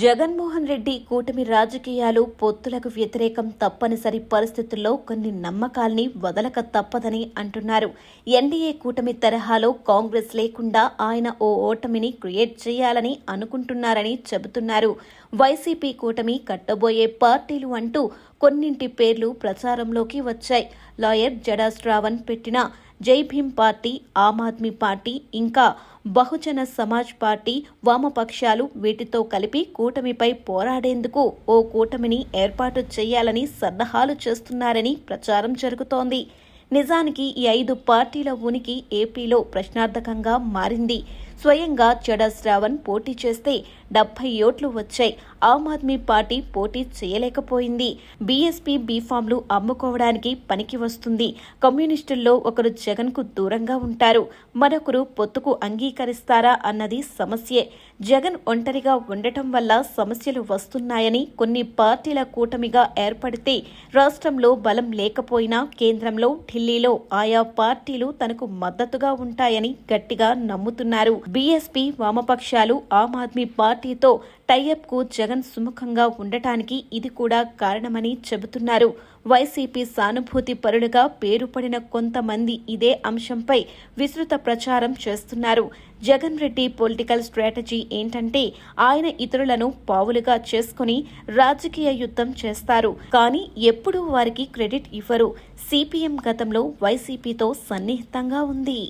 జగన్మోహన్ రెడ్డి కూటమి రాజకీయాలు పొత్తులకు వ్యతిరేకం తప్పనిసరి పరిస్థితుల్లో కొన్ని నమ్మకాల్ని వదలక తప్పదని అంటున్నారు. ఎన్డీఏ కూటమి తరహాలో కాంగ్రెస్ లేకుండా ఆయన ఓ ఓటమిని క్రియేట్ చేయాలని అనుకుంటున్నారని చెబుతున్నారు. వైసీపీ కూటమి కట్టబోయే పార్టీలు అంటూ కొన్నింటి పేర్లు ప్రచారంలోకి వచ్చాయి. లాయర్ జడా శ్రావణ్ పెట్టిన జై భీమ్ పార్టీ ఆమ్ ఆద్మీ పార్టీ ఇంకా బహుజన సమాజ్ పార్టీ వామపక్షాలు వీటితో కలిపి కూటమిపై పోరాడేందుకు ఓ కూటమిని ఏర్పాటు చేయాలని సన్నాహాలు చేస్తున్నారని ప్రచారం జరుగుతోంది. నిజానికి ఈ ఐదు పార్టీల ఉనికి ఏపీలో ప్రశ్నార్థకంగా మారింది. స్వయంగా జడా శ్రావణ్ పోటీ చేస్తే డెబ్బై ఓట్లు వచ్చాయి. ఆమ్ ఆద్మీ పార్టీ పోటీ చేయలేకపోయింది. బీఎస్పీ బీఫామ్లు అమ్ముకోవడానికి పనికి వస్తుంది. కమ్యూనిస్టుల్లో ఒకరు జగన్కు దూరంగా ఉంటారు. మరొకరు పొత్తుకు అంగీకరిస్తారా అన్నది సమస్యే. జగన్ ఒంటరిగా ఉండటం వల్ల సమస్యలు వస్తున్నాయని కొన్ని పార్టీల కూటమిగా ఏర్పడితే రాష్ట్రంలో బలం లేకపోయినా కేంద్రంలో ఢిల్లీలో ఆయా పార్టీలు తనకు మద్దతుగా ఉంటాయని గట్టిగా నమ్ముతున్నారు. బీఎస్పీ వామపక్షాలు ఆమ్ ఆద్మీ పార్టీతో టైఅప్కు జగన్ సుముఖంగా ఉండటానికి ఇది కూడా కారణమని చెబుతున్నారు. వైసీపీ సానుభూతి పరులుగా పేరుపడిన కొంతమంది ఇదే అంశంపై విస్తృత ప్రచారం చేస్తున్నారు. జగన్ రెడ్డి పొలిటికల్ స్ట్రాటజీ ఏంటంటే ఆయన ఇతరులను పావులుగా చేసుకుని రాజకీయ యుద్ధం చేస్తారు. కానీ ఎప్పుడూ వారికి క్రెడిట్ ఇవ్వరు. సిపిఎం గతంలో వైసీపీతో సన్నిహితంగా ఉంది.